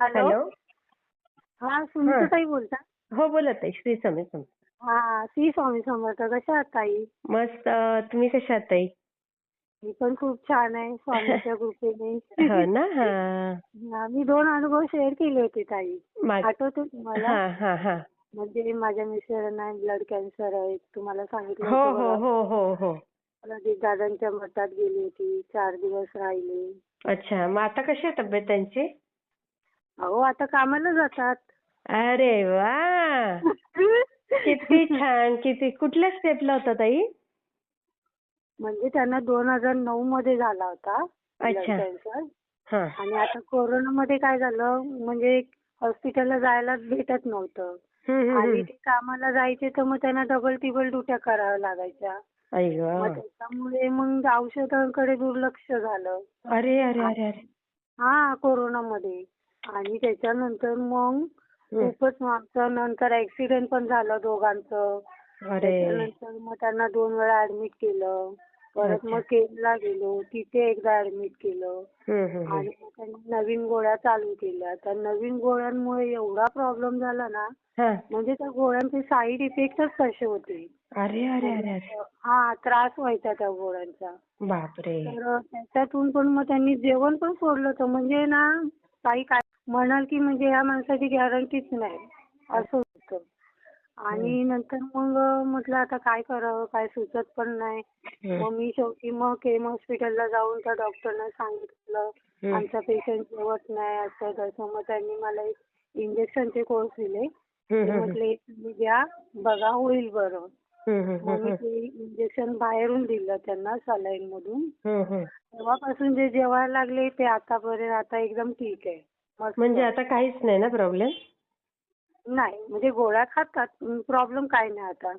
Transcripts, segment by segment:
Hello? हा सुनीताताई बोलता? हो बोलत आहे श्री स्वामी समर्थ. हा श्री स्वामी समर्थ. कशा आहात ताई? मस्त तुम्ही कशा आहात ताई? मी पण खूप छान आहे स्वामीच्या कृपेने. हो ना? हा. हा, मी दोन अनुभव शेअर केले होते ताई. आठवते तुम्हाला? हा हा हा. म्हणजे माझ्या मिस्टरांना ब्लड कॅन्सर आहे तुम्हाला सांगितलं हो हो. हो हो हो. प्रदीप दादांच्या मठात गेली होती चार दिवस राहिले. अच्छा मग आता कशी आहे तब्येत त्यांची? अहो आता कामाला जातात. अरे वा! किती छान किती कुठल्या स्टेपला होता ताई? म्हणजे त्यांना दोन हजार नऊ मध्ये झाला होता. ब्लड अच्छा. कॅन्सर हा. आणि आता कोरोनामध्ये काय झालं म्हणजे हॉस्पिटलला जायला भेटत नव्हतं. हम्म, हम्म, आणि हम्म. ते कामाला जायचे तर मग त्यांना डबल टिबल ड्युट्या कराव्या लागायच्या. आई मग ग त्याच्यामुळे मग औषधांकडे दुर्लक्ष झालं. अरे अरे अरे अरे. हा कोरोनामध्ये. आणि त्याच्यानंतर मग. खूपच आमचं नंतर ऍक्सिडेंट पण झालं दोघांचं. अरे. त्याच्यानंतर मग त्यांना दोन वेळा ऍडमिट केलं. परत. मग केजला गेलो. तिथे एकदा ऍडमिट केलं. हम्म, हम्म, हम्म. आणि मग त्यांनी नवीन गोळ्या चालू केल्या. त्या नवीन गोळ्यांमुळे एवढा प्रॉब्लेम झाला ना हा. म्हणजे त्या गोळ्यांचे साईड इफेक्टच तसे होते? अरे अरे अरे अरे. हा त्रास व्हायचा त्या गोळ्यांचा. बापरे. तर त्याच्यातून पण मग त्यांनी जेवण पण सोडलं होतं. म्हणजे ना काही काय म्हणाल की म्हणजे या माणसाची गॅरंटीच नाही. असं होतं. आणि नंतर मग म्हटलं आता काय करावं? काय सुचत पण नाही. मग मी शेवटी मग केम हॉस्पिटलला जाऊन त्या डॉक्टरना सांगितलं. आमचा पेशंट जेवत नाही असं तसं. मग त्यांनी मला एक इंजेक्शनचे कोर्स दिले. ते म्हटले तुम्ही घ्या बघा होईल बरं. मग मी ते इंजेक्शन बाहेरून दिलं त्यांना सलाईन मधून. तेव्हापासून जे जेवायला लागले ते आतापर्यंत आता एकदम ठीक आहे. म्हणजे आता काहीच नाही ना प्रॉब्लेम नाही म्हणजे गोळ्या खातात प्रॉब्लेम काय नाही आता.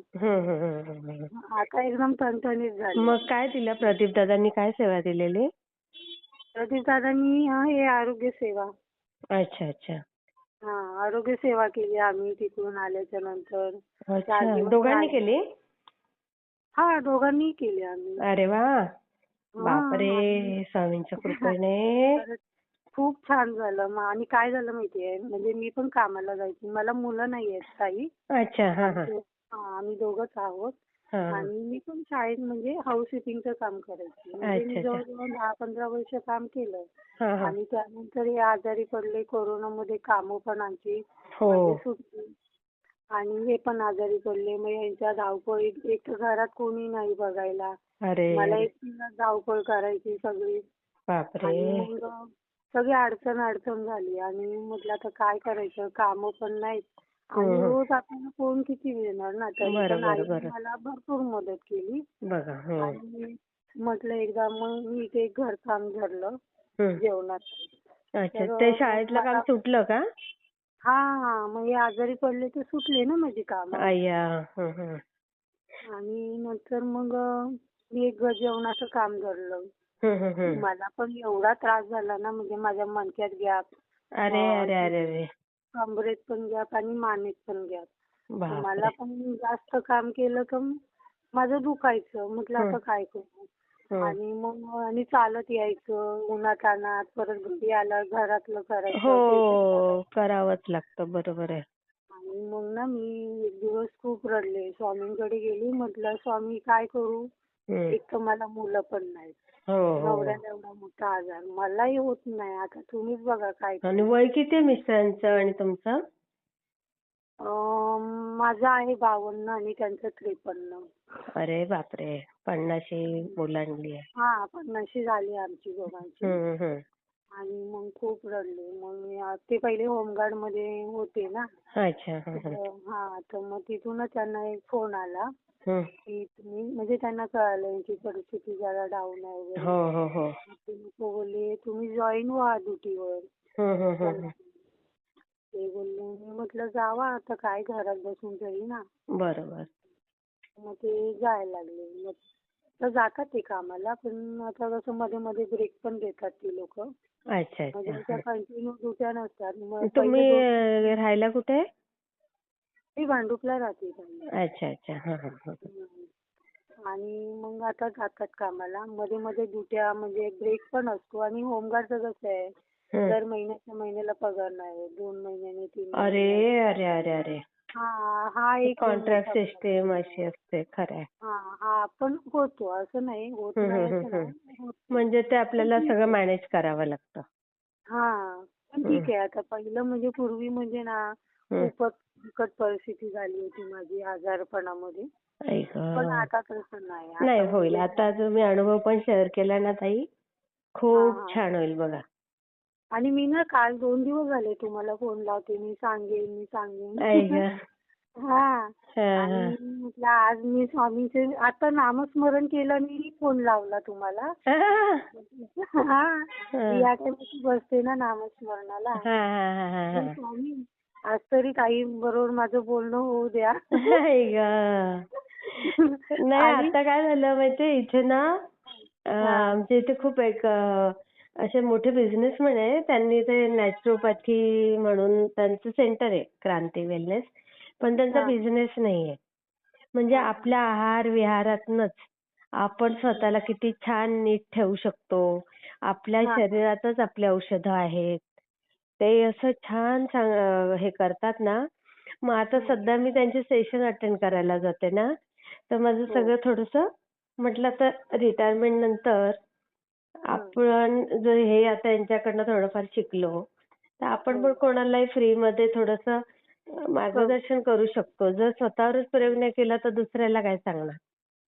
आता एकदम ठणठणीत झाले. मग काय दिलं प्रदीप दादांनी? काय सेवा दिलेली? प्रदीप दादांनी हा आरोग्य सेवा. अच्छा अच्छा. हा आरोग्य सेवा केली आम्ही तिकडून आल्याच्यानंतर. अच्छा. दोघांनी. केली? हा दोघांनी केली आम्ही. अरे वा. बापरे स्वामींच्या कृपेने. खूप छान झालं. मग आणि काय झालं माहितीये? म्हणजे मी पण कामाला जायची. मला मुलं नाही आहेत काही. अच्छा हा हा. हा, आम्ही दोघच आहोत. आणि मी पण शाळेत म्हणजे हाऊस किपिंगचं काम करायची. म्हणजे मी अच्छा. जवळजवळ दहा पंधरा वर्ष काम केलं. हा, हा. आणि त्यानंतर हे आजारी पडले कोरोनामध्ये कामं पण आमची हो. म्हणजे सुटली. आणि हे पण आजारी पडले. मग यांच्या धावपळीत एक तर घरात कोणी नाही बघायला. अरे. मला एकटीला धावपळ करायची सगळी. आणि मग सगळी अडचण अडचण झाली आणि म्हटलं आता काय करायचं कामं पण नाहीत आणि हम्म. रोज आपल्याला कोण किती देणार ना तरी पण आईने. मला भरपूर मदत केली हम्म. आणि म्हटलं एकदा मग मी एक घरकाम धरलं अच्छा तर ते शाळेतलं काम सुटलं का हा हा मग हे आजारी पडले तर सुटले ना माझी काम अय्या हं, हं. आणि नंतर मग मी एक घर जेवणाचं काम धरलं हं, हं, हं. मला पण एवढा त्रास झाला ना म्हणजे माझ्या मणक्यात गॅप अरे अरे अरे अरे. कमरेत पण गॅप आणि मानेत पण गॅप. मला पण जास्त काम केलं तर माझं दुखायचं म्हटलं आता. काय करू. आणि मग आणि चालत यायचं उन्हात आणत परत घरी आलं घरातलं करायचं हो करावंच लागतं बरोबर आहे. आणि मग ना मी एक दिवस खूप रडले. स्वामींकडे गेली म्हटलं स्वामी काय करू. एक तर मला मुलं पण नाहीत. नवऱ्याला एवढा मोठा आजार. मलाही होत नाही. आता तुम्हीच बघा काय आणि वय किती आहे मिस्टरांचं आणि तुमचं? माझं आहे बावन्न आणि त्यांचं त्रेपन्न. अरे बापरे. पन्नाशी ओलांडली आहे. हा पन्नाशी झाली आमची दोघांची. हं, हं. आणि मग खूप रडले. मग ते पहिले होमगार्डमध्ये होते ना. अच्छा हं. तर मग तिथूनच त्यांना एक फोन आला. की तुम्ही म्हणजे त्यांना कळालं यांची परिस्थिती जरा डाऊन आहे वगैरे. हो हो हो. ते लोक बोलले तुम्ही जॉईन व्हा ड्युटीवर. ते बोलले मी म्हटलं जावा आता काय घरात बसून तरी ना. बरोबर. मग ते जायला लागले. मग तर जातात ते कामाला पण आता कसं मध्ये मध्ये ब्रेक पण देतात ती लोक अच्छा म्हणजे अच्छा त्या हं. कंटिन्यू ड्युट्या नसतात मग तुम्ही पहिले दोन- अं, राहायला कुठे मी भांडुपला राहते ताई. अच्छा अच्छा हं, हं, हं. हम्म. आणि मग आता जातात कामाला मध्ये मध्ये ड्युट्या म्हणजे ब्रेक पण असतो आणि होमगार्डचं कसं आहे हं. दर महिन्याच्या महिन्याला पगार नाही दोन महिन्याने तीन अरे अरे अरे अरे एक कॉन्ट्रॅक्ट मोठा सिस्टीम अशी असते खरंय हा हा. म्हणजे ते आपल्याला सगळं मॅनेज करावं लागतं हा पण ठीक आहे आता पहिलं म्हणजे पूर्वी म्हणजे ना. खूपच बिकट परिस्थिती झाली होती माझी आजारपणामध्ये पण. आता तसं नाही नाही होईल म्हणजे- आता तुम्ही अनुभव पण शेअर केला ना ताई खूप हा, हा. छान होईल बघा आणि मी ना काल दोन दिवस झाले तुम्हाला फोन लावते मी सांगेन मी सांगेन. हा. आणि म्हटलं आज मी स्वामीचे आता नामस्मरण केलं आणि फोन लावला तुम्हाला. हा. मी मी बसते ना नामस्मरणाला. हा, हा, हा, हा, हा. स्वामी आज तरी ताई बरोबर माझं बोलणं होऊ द्या. नाही आता काय झालं माहितीये इथे ना आमच्या इथे खूप एक असे मोठे बिझनेसमॅन आहे. त्यांनी ते नॅचरोपॅथी म्हणून त्यांचं सेंटर आहे क्रांती वेलनेस पण त्यांचा. बिझनेस नाहीये. म्हणजे आपल्या आहार विहारातनच आपण स्वतःला किती छान नीट ठेवू शकतो. आपल्या. शरीरातच आपली औषधं आहेत. ते असं छान हे करतात ना. मग आता सध्या मी त्यांचे सेशन अटेंड करायला जाते ना. तर माझं हो. सगळं थोडंसं म्हटलं तर रिटायरमेंट नंतर आपण जर हे आता यांच्याकडनं थोडंफार शिकलो तर आपण हो. पण कोणालाही फ्रीमध्ये थोडंसं मार्गदर्शन करू शकतो. जर स्वतःवरच प्रयोग नाही केला तर दुसऱ्याला काय सांगणार?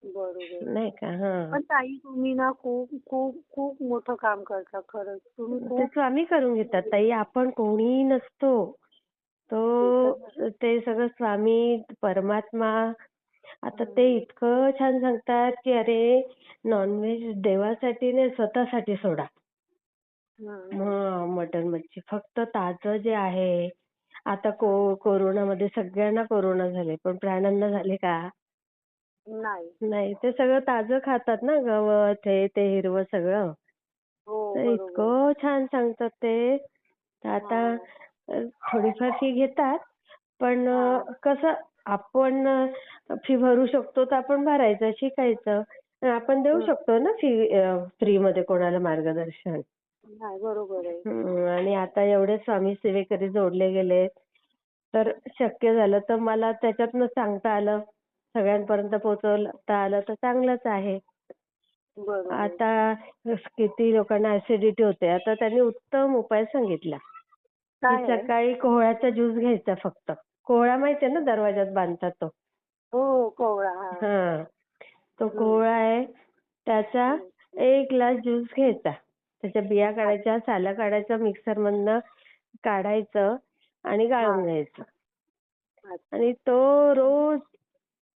बरोबर. नाही का? हा. पण ताई तुम्ही ना खूप खूप खूप मोठं काम करता खरंच. तुम्ही ते खूप स्वामी करून घेतात ताई. आपण कोणीही नसतो. तो ते सगळं स्वामी परमात्मा आता ते इतकं छान सांगतात की अरे नॉनव्हेज देवासाठी नाही स्वतःसाठी सोडा. मटण मच्छी. फक्त ताजं जे आहे आता को कोरोनामध्ये सगळ्यांना कोरोना झाले पण प्राण्यांना झाले का? नाही. नाही ते सगळं ताजं खातात ना गवत हे ते हिरवं सगळं. हो तर इतकं छान सांगतात ते. तर आता थोडीफार फी घेतात पण कसं आपण फी भरू शकतो तर आपण भरायचं शिकायचं. आपण देऊ शकतो ना फी फ्री मध्ये कोणाला मार्गदर्शन? आणि आता एवढे स्वामी सेवेकरी जोडले गेले तर शक्य झालं तर मला त्याच्यातनं सांगता आलं. सगळ्यांपर्यंत पोहोचवता आलं तर चांगलंच आहे. आता किती लोकांना ऍसिडिटी होते आता त्यांनी उत्तम उपाय सांगितला? सकाळी कोहळ्याचा ज्यूस घ्यायचा फक्त. कोहळा माहितीये ना दरवाजात बांधतात तो? हो कोवळा हा. हा. तो कोहळा आहे. त्याचा एक ग्लास ज्यूस घ्यायचा. त्याच्या बिया काढायच्या सालं काढायचं मिक्सर मधनं काढायचं आणि गाळून घ्यायचं. अच्छा. आणि तो रोज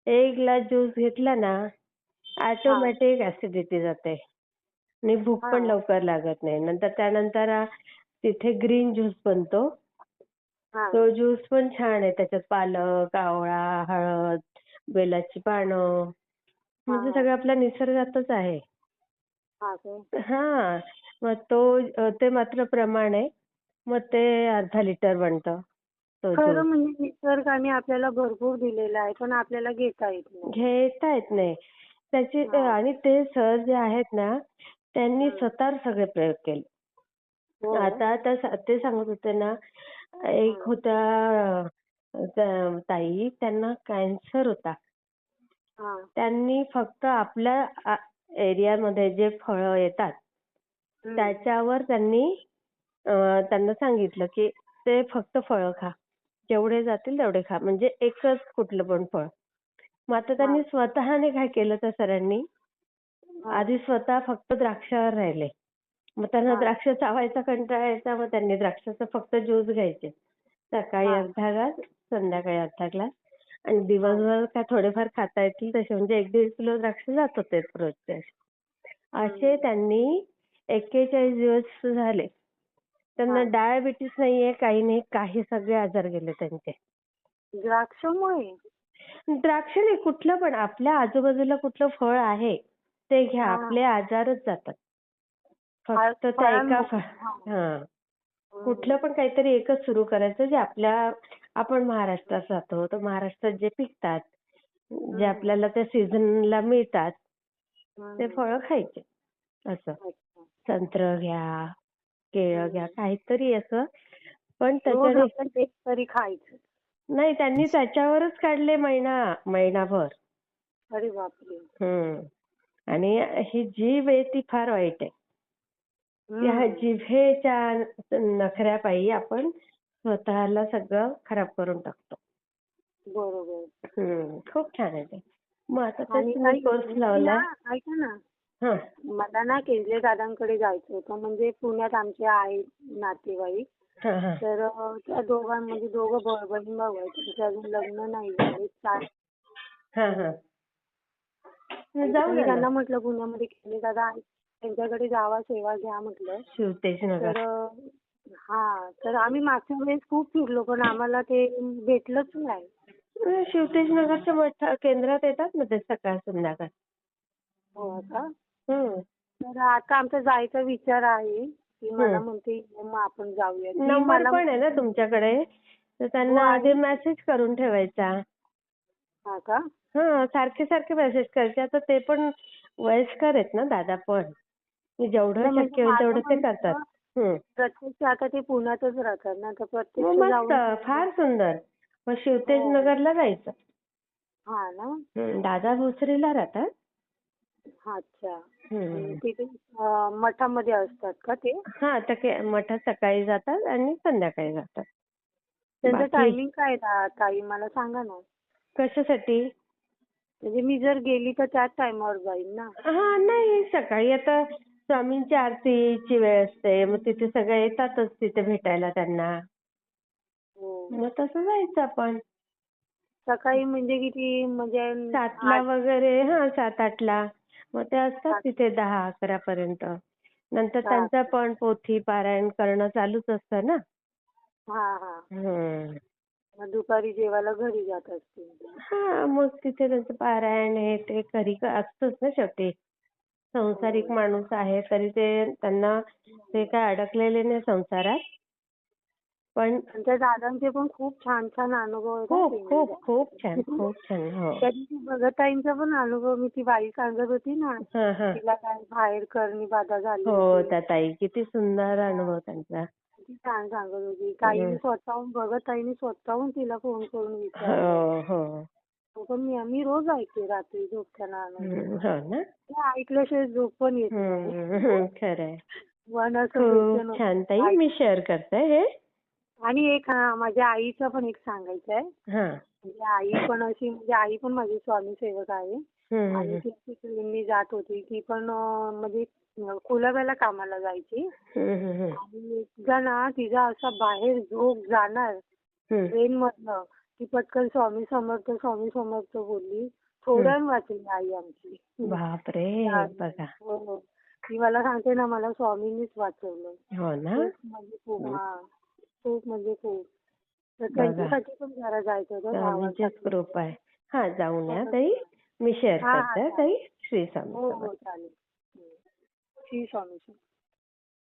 एक ग्लास ज्यूस घेतला ना ऑटोमॅटिक ऍसिडिटी जाते. आणि भूक पण हा. लवकर लागत नाही. नंतर त्यानंतर तिथे ग्रीन ज्यूस बनतो. तो ज्यूस पण छान आहे. त्याच्यात पालक आवळा हळद बेलाची पानं म्हणजे. सगळं आपल्या निसर्गातच आहे. हा मग तो ते मात्र प्रमाण आहे. मग ते अर्धा लिटर बनतं. खरं म्हणजे निसर्गाने आपल्याला भरपूर दिलेलं आहे पण आपल्याला घेता येत नाही. घेता येत नाही. त्याचे. आणि ते सर जे आहेत ना त्यांनी. स्वतः सगळे प्रयोग केले. हो. आता ते सांगत होते ना एक होत्या ताई त्यांना कॅन्सर होता. त्यांनी फक्त आपल्या एरियामध्ये जे फळं येतात. त्याच्यावर त्यांनी त्यांना सांगितलं की ते फक्त फळं खा. जेवढे जातील तेवढे खा. म्हणजे एकच कुठलं पण फळ. मग आता त्यांनी स्वतःने काय केलं त्या सरांनी. आधी स्वतः फक्त द्राक्षावर राहिले. मग त्यांना. द्राक्ष चावायचा कंटाळा यायचा मग त्यांनी द्राक्षाचा फक्त ज्यूस घ्यायचे. सकाळी. अर्धा ग्लास संध्याकाळी अर्धा ग्लास. आणि दिवसभर काय थोडेफार खाता येतील तसे. म्हणजे एक दीड किलो द्राक्ष जात होते रोजचे असे. त्यांनी एक्केचाळीस दिवस झाले. त्यांना. डायबिटीस नाहीये काही नाही काही सगळे आजार गेले त्यांचे. द्राक्षामुळे? द्राक्ष नाही कुठलं पण. आपल्या आजूबाजूला कुठलं फळ आहे ते घ्या. आपले आजारच जातात. फक्त त्या एका फळांमुळे. फळ हा. कुठलं पण काहीतरी एकच सुरू करायचं जे आपल्या आपण महाराष्ट्रात राहतो तर महाराष्ट्रात जे पिकतात जे आपल्याला त्या सीझनला मिळतात. ते फळं खायचे असं. संत्र घ्या केळं घ्या काहीतरी असं. पण रोज त्याच्याने आपण तेच तरी खायचं. नाही त्यांनी त्याच्यावरच काढले महिना महिनाभर अरे बापरे. हम्म. आणि ही जीभ आहे ती फार वाईट आहे. त्या. जिभेच्या नखऱ्यापायी आपण स्वतःला सगळं खराब करून टाकतो. बरोबर. खूप छान आहे ते. मग आता काही- कोर्स ना, ऐका ना. हा. मला ना केंद्रे दादांकडे जायचं होतं. म्हणजे पुण्यात आमचे आहेत नातेवाईक. तर त्या दोघांमध्ये दोघं बहीण भाऊ आहेत. त्यांचे अजून लग्न नाही झाले. चार त्यांना म्हटलं पुण्यामध्ये केंद्रे दादा आहेत त्यांच्याकडे जावा सेवा घ्या म्हटलं. तर हा तर आम्ही मागच्या वेळेस खूप फिरलो पण आम्हाला ते भेटलंच नाही. अं, शिवतेज नगरच्या मठ केंद्रात येतात ना ते सकाळ संध्याकाळ. हो का? हम्म. तर आता आमचा जायचा विचार आहे की मला हम्म. म्हणते मग आपण जाऊया. ती नंबर मला पण आहे ना तुमच्याकडे. तर त्यांना हो, आहे. आधी मेसेज करून ठेवायचा. हा का? हा सारखे सारखे मेसेज करायचे. आता ते पण वयस्कर आहेत ना दादा पण. जेवढं नाही, म्हणजे शक्य होईल तेवढं ते माझं करतात. प्रत्यक्ष आता ते पुण्यातच राहतात ना तर प्रत्यक्ष मस्त. जाऊन फार सुंदर. मग शिवतेज हो. नगरला जायचं. हा ना? दादा भोसरीला राहतात. हा, अच्छा. तिथे मठामध्ये असतात का ते? हा तर मठात सकाळी जातात आणि संध्याकाळी जातात. त्यांचं टायमिंग काय ताई? मला सांगा ना. कशासाठी? म्हणजे मी जर गेली तर त्याच टायमावर जाईल ना. हा नाही सकाळी आता स्वामींची आरतीची वेळ असते. मग तिथे सगळे येतातच तिथे भेटायला त्यांना. हो. मग तसं जायचं आपण. सकाळी म्हणजे किती म्हणजे सातला वगैरे हा सात आठला मग ते असतात सात- तिथे दहा अकरा पर्यंत नंतर. त्यांचं पण पोथी पारायण करणं चालूच असतं ना. हा हा. हम्म. मग दुपारी जेवायला घरी जात असतील. हा मग तिथे त्यांचं पारायण हे ते घरी असतंच ना शेवटी. संसारिक माणूस आहे तरी ते त्यांना ते काय अडकलेले नाही संसारात. पण आणि त्या दादांचे पण खूप छान छान अनुभव आहेत खूप खूप. खूप छान खूप छान हो. दिवशी भगताईंचा पण अनुभव मी ती बाई सांगत होती ना हा हा. तिला काय बाहेर करणी बाधा झाली हो होती. त्या ताई किती सुंदर अनुभव त्यांचा. ती छान सांगत होती. ताईने हम्म. स्वतःहून भगताईने स्वतःहून तिला फोन करून विचारलं. हो हो, पण मी मी रोज ऐकते रात्री झोपताना आनंद हो ते ऐकल्याशिवाय झोप पण येत नाही. खूप छान. ताई मी शेअर करते हे. आणि एक माझ्या आईचं पण एक सांगायचं आहे हा. म्हणजे आई पण अशी म्हणजे आई पण माझी स्वामी सेवक आहे. आणि तिकडे जात होती. ती पण म्हणजे कुलाब्याला कामाला जायची. आणि एकदा ना तिचा असा बाहेर झोप जाणार. ट्रेन मधनं ती पटकन स्वामी समर्थ स्वामी समर्थ बोलली. थोड्या वाचली आई आमची. बापरे हा. बघा. हो ती मला सांगते ना मला स्वामींनीच वाचवलं. हो खूप म्हणजे खूप हा. खूप म्हणजे खूप. तर. त्यांच्यासाठी पण जरा जायचं होतं आहे. हा जाऊन या ताई. मी शेअर करते. ताई. श्री स्वामी हो समर्थ. हो. चालेल. श्री स्वामी समर्थ.